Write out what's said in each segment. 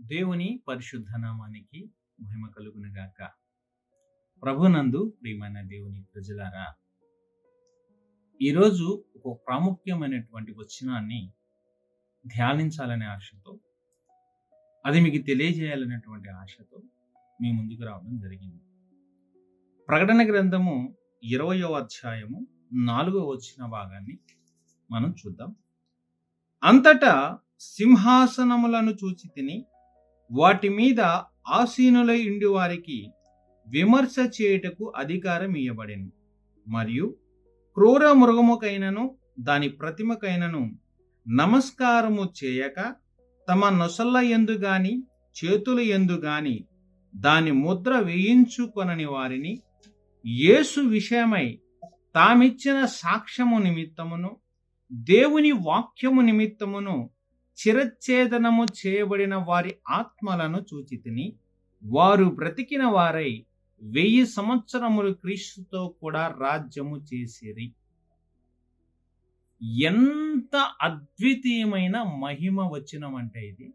దేవుని పరిశుద్ధ నామానికి మహిమ కలుగునగాక. ప్రభునందు ప్రియమైన దేవుని ప్రజలారా ఈరోజు ఒక ప్రాముఖ్యమైనటువంటి వచనాన్ని ధ్యానించాలనే ఆశతో అది మీకు తెలియజేయాలనేటువంటి ఆశతో మీ ముందుకు రావడం జరిగింది. ప్రకటన గ్రంథము ఇరవయో అధ్యాయము నాలుగో వచ్చిన భాగాన్ని మనం చూద్దాం. అంతటా సింహాసనములను చూచి తిని వాటి మీద ఆసీనులై ఉండి వారికి విమర్శ చేయుటకు అధికారం ఇయ్యబడెను. మరియు క్రూర మృగముకైనను దాని ప్రతిమకైనను నమస్కారము చేయక తమ నొసళ్ళ ఎందు గాని చేతుల ఎందు గాని దాని ముద్ర వేయించుకొనని వారిని యేసు విషయమై తామిచ్చిన సాక్ష్యము నిమిత్తమును దేవుని వాక్యము నిమిత్తమును చిరచ్ఛేదనము చేయబడిన వారి ఆత్మలను చూచితిని వారు బ్రతికిన వారై వెయ్యి సంవత్సరములు క్రీస్తుతో కూడా రాజ్యము చేసిరి. ఎంత అద్వితీయమైన మహిమ వచ్చినమంటే ఇది.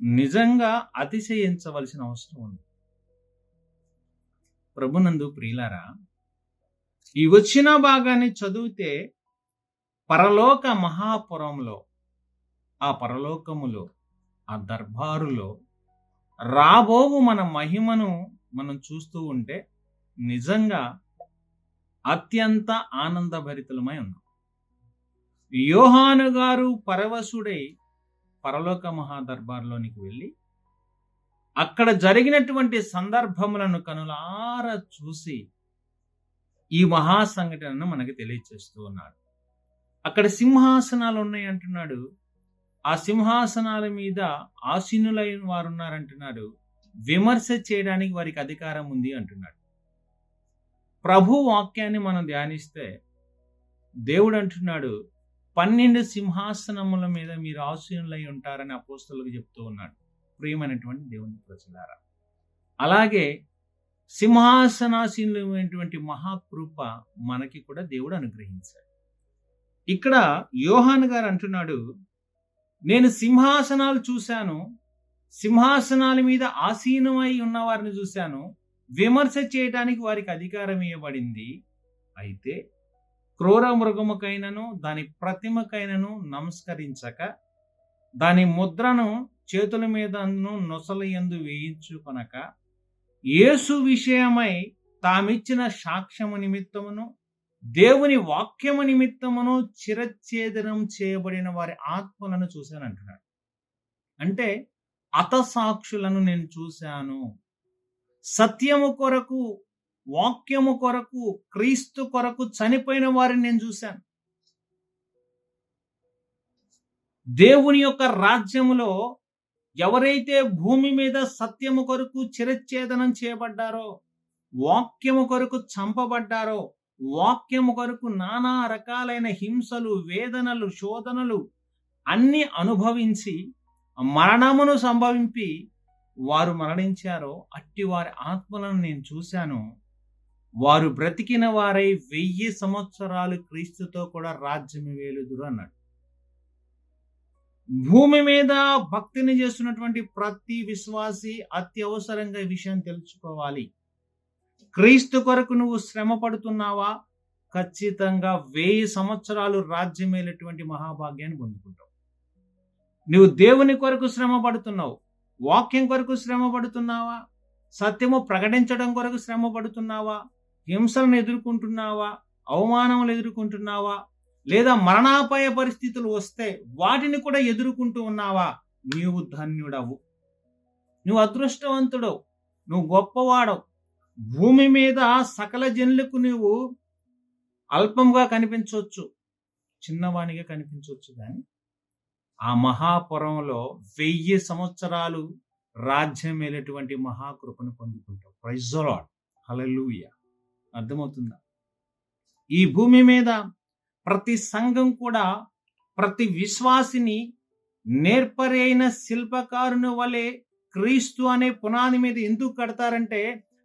నిజంగా అతిశయించవలసిన అవసరం ఉంది. ప్రభునందు ప్రియులారా ఈ వచ్చిన భాగాన్ని చదివితే పరలోక మహాపురంలో ఆ పరలోకములో ఆ దర్బారులో రాబోవు మన మహిమను మనం చూస్తూ ఉంటే నిజంగా అత్యంత ఆనందభరితులమై ఉన్నాం. యోహాను గారు పరవశుడై పరలోక మహాదర్బార్లోనికి వెళ్ళి అక్కడ జరిగినటువంటి సందర్భములను కనులార చూసి ఈ మహా సంఘటనను మనకి తెలియచేస్తూ ఉన్నాడు. అక్కడ సింహాసనాలు ఉన్నాయి అంటున్నాడు ఆ సింహాసనాల మీద ఆసీనులైన వారు ఉన్నారంటున్నాడు విమర్శ చేయడానికి వారికి అధికారం ఉంది అంటున్నాడు. ప్రభు వాక్యాన్ని మనం ధ్యానిస్తే దేవుడు అంటున్నాడు పన్నెండు సింహాసనముల మీద మీరు ఆసీనులై ఉంటారని అపోస్తులకు చెప్తూ ఉన్నాడు. ప్రియమైనటువంటి దేవుని ప్రజలారా అలాగే సింహాసనాసీనులైనటువంటి మహాకృప మనకి కూడా దేవుడు అనుగ్రహించాడు. ఇక్కడ యోహాన్ గారు అంటున్నాడు నేను సింహాసనాలు చూశాను సింహాసనాల మీద ఆసీనమై ఉన్న వారిని చూశాను విమర్శ చేయడానికి వారికి అధికారం ఇవ్వబడింది. అయితే క్రూర మృగముకైనను దాని ప్రతిమకైనను నమస్కరించక దాని ముద్రను చేతుల మీదను నొసల ఎందు వేయించుకొనక యేసు విషయమై తామిచ్చిన సాక్ష్యము నిమిత్తమును దేవుని వాక్యము నిమిత్తమును చిరచ్ఛేదనం చేయబడిన వారి ఆత్మలను చూశాను అంటున్నాడు. అంటే అతసాక్షులను నేను చూశాను. సత్యము కొరకు వాక్యము కొరకు క్రీస్తు కొరకు చనిపోయిన వారిని నేను చూశాను. దేవుని యొక్క రాజ్యములో ఎవరైతే భూమి మీద సత్యము కొరకు చిరచ్ఛేదనం చేయబడ్డారో వాక్యము కొరకు చంపబడ్డారో వాక్యము కొరకు నానా రకాలైన హింసలు వేదనలు శోధనలు అన్ని అనుభవించి మరణమును సంభవింపి వారు మరణించారో అట్టి వారి ఆత్మలను నేను చూశాను. వారు బ్రతికిన వారై వెయ్యి సంవత్సరాలు క్రీస్తుతో కూడా రాజ్యం వేలుదురు అన్నాడు. భూమి మీద భక్తిని చేస్తున్నటువంటి ప్రతి విశ్వాసి అత్యవసరంగా ఈ విషయం తెలుసుకోవాలి. క్రీస్తు కొరకు నువ్వు శ్రమ పడుతున్నావా? ఖచ్చితంగా వెయ్యి సంవత్సరాలు రాజ్యమేలేటువంటి మహాభాగ్యాన్ని పొందుకుంటావు. నువ్వు దేవుని కొరకు శ్రమ పడుతున్నావు. వాక్యం కొరకు శ్రమ పడుతున్నావా? సత్యము ప్రకటించడం కొరకు శ్రమ పడుతున్నావా? హింసలను ఎదుర్కొంటున్నావా? అవమానములు ఎదుర్కొంటున్నావా? లేదా మరణాపాయ పరిస్థితులు వస్తే వాటిని కూడా ఎదుర్కొంటూ ఉన్నావా? నీవు ధన్యుడవు. నువ్వు అదృష్టవంతుడవు. నువ్వు గొప్పవాడవు. భూమి మీద సకల జనులకు నువ్వు అల్పంగా కనిపించవచ్చు చిన్నవానిగా కనిపించవచ్చు కానీ ఆ మహాపురంలో వెయ్యి సంవత్సరాలు రాజ్యం వెళ్ళేటువంటి మహాకృపను పొందుకుంటావు. ప్రైజోలాడ్ హలలుయ అర్థమవుతుందా? ఈ భూమి మీద ప్రతి సంఘం కూడా ప్రతి విశ్వాసిని నేర్పరైన శిల్పకారుని వలె క్రీస్తు అనే పునాది మీద ఎందుకు కడతారంటే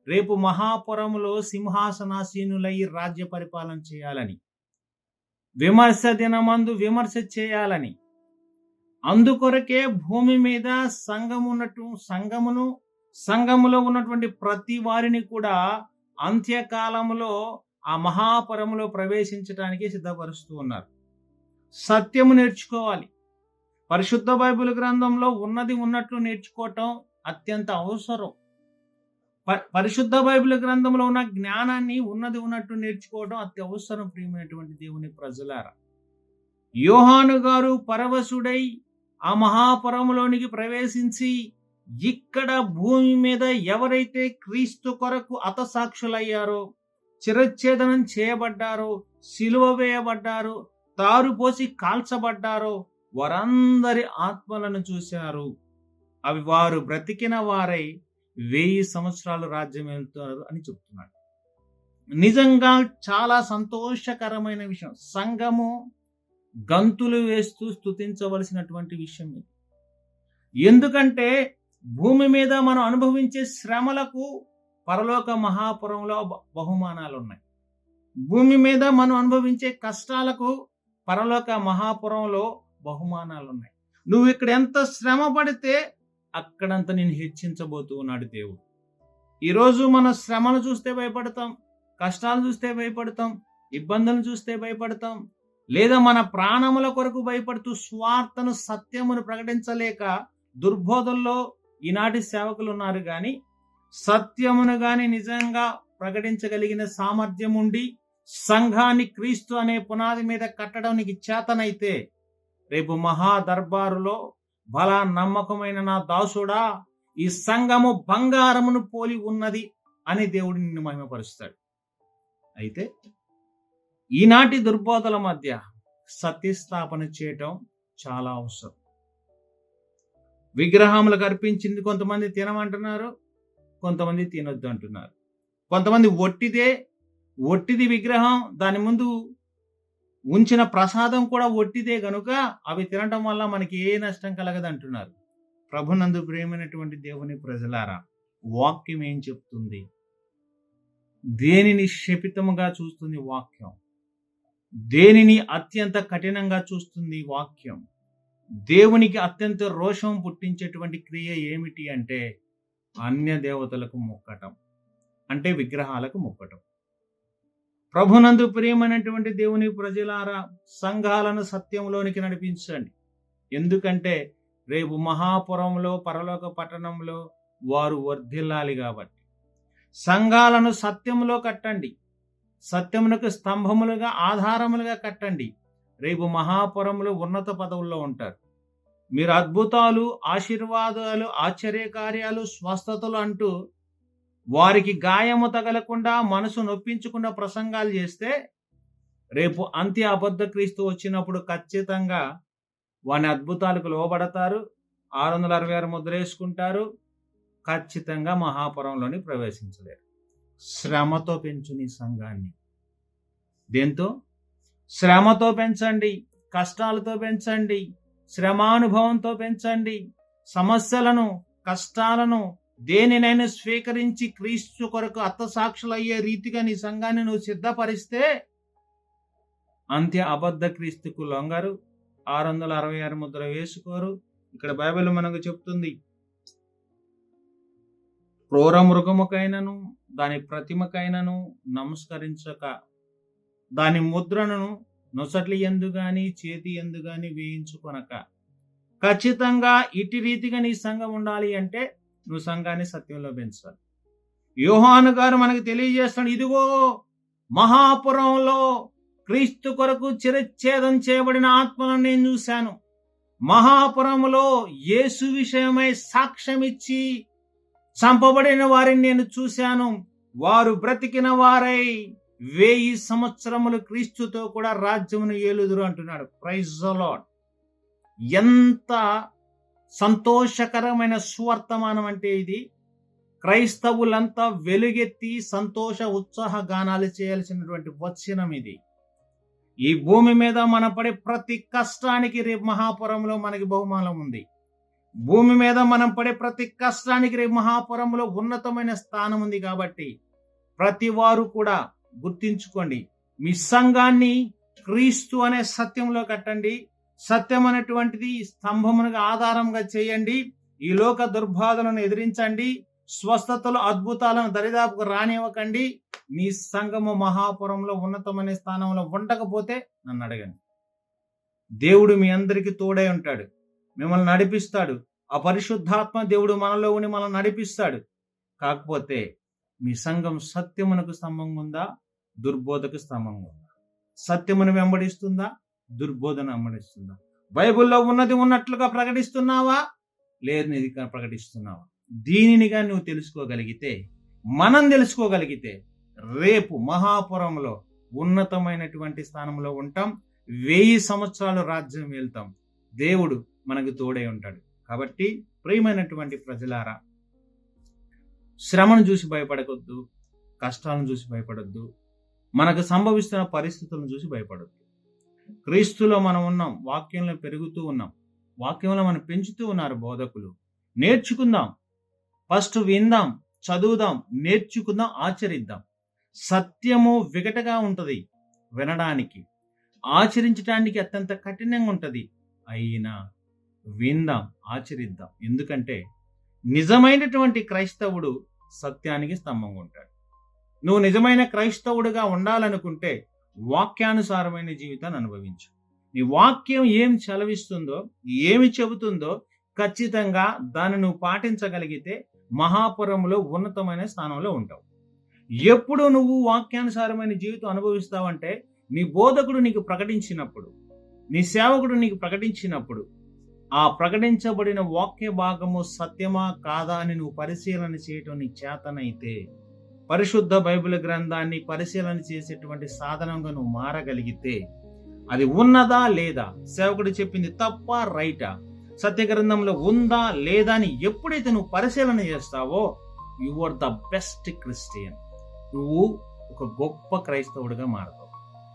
రేపు మహాపురములో సింహాసనాసీనులై రాజ్య పరిపాలన చేయాలని విమర్శ దినమందు విమర్శ చేయాలని అందుకొరకే భూమి మీద సంఘమున్నట్టు సంఘమును సంఘములో ఉన్నటువంటి ప్రతి వారిని కూడా అంత్యకాలములో ఆ మహాపరములో ప్రవేశించడానికి సిద్ధపరుస్తూ ఉన్నారు. సత్యము నేర్చుకోవాలి. పరిశుద్ధ బైబిల్ గ్రంథంలో ఉన్నది ఉన్నట్లు నేర్చుకోవటం అత్యంత అవసరం. పరిశుద్ధ బైబిల్ గ్రంథంలో ఉన్న జ్ఞానాన్ని ఉన్నది ఉన్నట్టు నేర్చుకోవడం అత్యవసరం ప్రియమైనటువంటి దేవుని ప్రజలారా. యోహాను గారు పరవశుడై ఆ మహాపురంలోనికి ప్రవేశించి ఇక్కడ భూమి మీద ఎవరైతే క్రీస్తు కొరకు అతసాక్షులయ్యారో చిరచ్ఛేదనం చేయబడ్డారో సిలువ వేయబడ్డారో తారు పోసి కాల్చబడ్డారో వారందరి ఆత్మలను చూశారు. అవి వారు బ్రతికిన వారై వెయ్యి సంవత్సరాలు రాజ్యం వెళ్తున్నారు అని చెప్తున్నాడు. నిజంగా చాలా సంతోషకరమైన విషయం. సంఘము గంతులు వేస్తూ స్తుతించవలసినటువంటి విషయం ఇది. ఎందుకంటే భూమి మీద మనం అనుభవించే శ్రమలకు పరలోక మహాపురంలో బహుమానాలు ఉన్నాయి భూమి మీద మనం అనుభవించే కష్టాలకు పరలోక మహాపురంలో బహుమానాలు ఉన్నాయి నువ్వు ఇక్కడ ఎంత శ్రమ పడితే అక్కడంత నేను హెచ్చించబోతూ ఉన్నాడు దేవుడు. ఈరోజు మన శ్రమను చూస్తే భయపడతాం కష్టాలు చూస్తే భయపడతాం ఇబ్బందులను చూస్తే భయపడతాం లేదా మన ప్రాణముల కొరకు భయపడుతూ స్వార్థను సత్యమును ప్రకటించలేక దుర్బోధల్లో ఈనాటి సేవకులు ఉన్నారు కానీ సత్యమును గాని నిజంగా ప్రకటించగలిగిన సామర్థ్యం ఉండి సంఘాన్ని క్రీస్తు అనే పునాది మీద కట్టడానికి చేతనైతే రేపు మహా దర్బారులో బల నమ్మకమైన నా దాసుడా ఈ సంఘము బంగారమును పోలి ఉన్నది అని దేవుడు నిన్ను మహిమపరుస్తాడు. అయితే ఈనాటి దుర్బోధల మధ్య సత్యస్థాపన చేయటం చాలా అవసరం. విగ్రహములకు అర్పించింది కొంతమంది తినమంటున్నారు కొంతమంది తినొద్దు అంటున్నారు కొంతమంది ఒట్టిదే ఒట్టిది విగ్రహం దాని ముందు ఉంచిన ప్రసాదం కూడా ఒట్టిదే గనుక అవి తినటం వల్ల మనకి ఏ నష్టం కలగదు అంటున్నారు ప్రభునందు ప్రేమైనటువంటి దేవుని ప్రజలారా వాక్యం ఏం చెప్తుంది? దేనిని శపితముగా చూస్తుంది వాక్యం? దేనిని అత్యంత కఠినంగా చూస్తుంది వాక్యం? దేవునికి అత్యంత రోషం పుట్టించేటువంటి క్రియ ఏమిటి అంటే అన్య దేవతలకు మొక్కటం అంటే విగ్రహాలకు మొక్కటం. ప్రభునందు ప్రియమైనటువంటి దేవుని ప్రజలారా సంఘాలను సత్యంలోనికి నడిపించండి. ఎందుకంటే రేపు మహాపురంలో పరలోక పట్టణంలో వారు వర్ధిల్లాలి కాబట్టి. సంఘాలను సత్యంలో కట్టండి. సత్యమునకు స్తంభములుగా ఆధారములుగా కట్టండి. రేపు మహాపురంలో ఉన్నత పదవుల్లో ఉంటారు. మీరు అద్భుతాలు ఆశీర్వాదాలు ఆశ్చర్యకార్యాలు స్వస్థతలు అంటూ వారికి గాయము తగలకుండా మనసు నొప్పించకుండా ప్రసంగాలు చేస్తే రేపు అంత్య అబద్ధ క్రీస్తు వచ్చినప్పుడు ఖచ్చితంగా వాని అద్భుతాలకు లోబడతారు. ఆరు వందల అరవై ఆరు ముద్రేసుకుంటారు. ఖచ్చితంగా మహాపురంలోని ప్రవేశించలేరు. శ్రమతో పెంచు నీ సంఘాన్ని. దేంతో? శ్రమతో పెంచండి కష్టాలతో పెంచండి శ్రమానుభవంతో పెంచండి సమస్యలను కష్టాలను దేనినైనా స్వీకరించి క్రీస్తు కొరకు అర్థసాక్షులయ్యే రీతిగా నీ సంఘాన్ని నువ్వు సిద్ధపరిస్తే అంత్య అబద్ధ క్రీస్తుకు లొంగరు. ఆరు వందల అరవై ఆరు ముద్ర వేసుకోరు. ఇక్కడ బైబిల్ మనకు చెప్తుంది క్రూర మృగముకైనను దాని ప్రతిమకైనను నమస్కరించక. దాని ముద్రను నొసట్లి ఎందు గాని చేతి ఎందు గాని వేయించుకొనక. ఖచ్చితంగా ఇటు రీతిగా నీ సంఘం ఉండాలి అంటే నువ్వు సంఘాన్ని సత్యంలో పెంచాలి. యోహాను గారు మనకు తెలియజేస్తాడు ఇదిగో మహాపురంలో క్రీస్తు కొరకు చిరచ్ఛేదం చేయబడిన ఆత్మలను నేను చూశాను. మహాపురంలో యేసు విషయమై సాక్ష్యమిచ్చి చంపబడిన వారిని నేను చూశాను. వారు బ్రతికిన వారై వెయ్యి సంవత్సరములు క్రీస్తుతో కూడా రాజ్యమును ఏలుదురు అంటున్నాడు. ప్రైజ్ లాడ్ ఎంత సంతోషకరమైన సువర్తమానం అంటే ఇది. క్రైస్తవులంతా వెలుగెత్తి సంతోష ఉత్సాహ గానాలు చేయాల్సినటువంటి వచనం ఇది. ఈ భూమి మీద మన పడే ప్రతి కష్టానికి రేపు మహాపురంలో మనకి బహుమానం ఉంది. భూమి మీద మనం పడే ప్రతి కష్టానికి రేపు మహాపురంలో ఉన్నతమైన స్థానం ఉంది కాబట్టి ప్రతి వారు కూడా గుర్తించుకోండి. మీ సంఘాన్ని క్రీస్తు అనే సత్యంలో కట్టండి. సత్యం అనేటువంటిది స్తంభమునగా ఆధారంగా చేయండి. ఈ లోక దుర్బాధలను ఎదిరించండి. స్వస్థతలు అద్భుతాలను దరిదాపుకు రానివ్వకండి. మీ సంఘము మహాపురంలో ఉన్నతమైన స్థానంలో ఉండకపోతే నన్ను అడగండి. దేవుడు మీ అందరికీ తోడై ఉంటాడు. మిమ్మల్ని నడిపిస్తాడు. ఆ పరిశుద్ధాత్మ దేవుడు మనలో ఉండి మనల్ని నడిపిస్తాడు. కాకపోతే మీ సంఘం సత్యమునకు స్తంభం ఉందా దుర్బోధకు స్తంభం ఉందా సత్యమును వెంబడిస్తుందా? దుర్బోధన అమ్మడిస్తుందా? బైబిల్లో ఉన్నది ఉన్నట్లుగా ప్రకటిస్తున్నావా? లేనిది ప్రకటిస్తున్నావా? దీనిని కానీ నువ్వు తెలుసుకోగలిగితే మనం తెలుసుకోగలిగితే రేపు మహాపురంలో ఉన్నతమైనటువంటి స్థానంలో ఉంటాం వెయ్యి సంవత్సరాలు రాజ్యం వెళ్తాం దేవుడు మనకు తోడై ఉంటాడు. కాబట్టి ప్రియమైనటువంటి ప్రజలారా శ్రమను చూసి భయపడకొద్దు కష్టాలను చూసి భయపడొద్దు మనకు సంభవిస్తున్న పరిస్థితులను చూసి భయపడొద్దు. క్రీస్తులో మనం ఉన్నాం వాక్యంలో పెరుగుతూ ఉన్నాం వాక్యంలో మనం పెంచుతూ ఉన్నారు బోధకులు. నేర్చుకుందాం ఫస్ట్ విందాం చదువుదాం నేర్చుకుందాం ఆచరిద్దాం. సత్యము వికటగా ఉంటుంది వినడానికి. ఆచరించడానికి అత్యంత కఠినంగా ఉంటుంది. అయినా విందాం ఆచరిద్దాం. ఎందుకంటే నిజమైనటువంటి క్రైస్తవుడు సత్యానికి స్తంభంగా ఉంటాడు. నువ్వు నిజమైన క్రైస్తవుడుగా ఉండాలనుకుంటే వాక్యానుసారమైన జీవితాన్ని అనుభవించు. నీ వాక్యం ఏం చలవిస్తుందో ఏమి చెబుతుందో ఖచ్చితంగా దాన్ని నువ్వు పాటించగలిగితే మహాపురంలో ఉన్నతమైన స్థానంలో ఉంటావు. ఎప్పుడు నువ్వు వాక్యానుసారమైన జీవితం అనుభవిస్తావంటే నీ బోధకుడు నీకు ప్రకటించినప్పుడు నీ సేవకుడు నీకు ప్రకటించినప్పుడు ఆ ప్రకటించబడిన వాక్య భాగము సత్యమా కాదా అని నువ్వు పరిశీలన చేయటం నీ చేతనైతే పరిశుద్ధ బైబిల్ గ్రంథాన్ని పరిశీలన చేసేటువంటి సాధనంగా నువ్వు మారగలిగితే అది ఉన్నదా లేదా? సేవకుడు చెప్పింది తప్ప రైటా? సత్య గ్రంథంలో ఉందా లేదా అని ఎప్పుడైతే నువ్వు పరిశీలన చేస్తావో you are the best Christian నువ్వు ఒక గొప్ప క్రైస్తవుడిగా మారుతావు.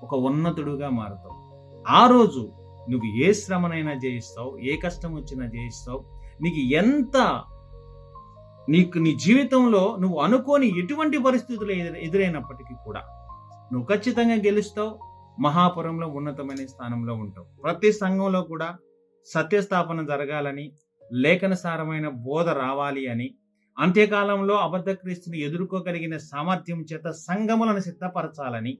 ఒక ఉన్నతుడుగా మారుతావు. ఆ రోజు నువ్వు ఏ శ్రమనైనా జయిస్తావు ఏ కష్టం వచ్చినా జయిస్తావు నీకు ఎంత నీకు నీ జీవితంలో నువ్వు అనుకోని ఎటువంటి పరిస్థితులు ఎదురైనప్పటికీ కూడా నువ్వు ఖచ్చితంగా గెలుస్తావు మహాపురంలో ఉన్నతమైన స్థానంలో ఉంటావు. ప్రతి సంఘంలో కూడా సత్యస్థాపన జరగాలని లేఖనసారమైన బోధ రావాలి అని అంత్యకాలంలో అబద్ధ క్రీస్తుని ఎదుర్కోగలిగిన సామర్థ్యం చేత సంఘములను సిద్ధపరచాలని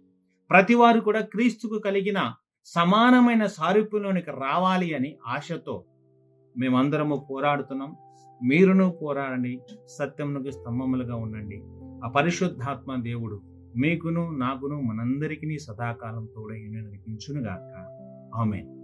ప్రతి వారు కూడా క్రీస్తుకు కలిగిన సమానమైన సారూప్యంలోనికి రావాలి అని ఆశతో మేమందరము పోరాడుతున్నాం. మీరును పోరాడండి సత్యమునకు స్తంభములుగా ఉండండి. ఆ పరిశుద్ధాత్మ దేవుడు మీకును నాకును మనందరికీ సదాకాలం తోడై నడిపించునుగాక. ఆమె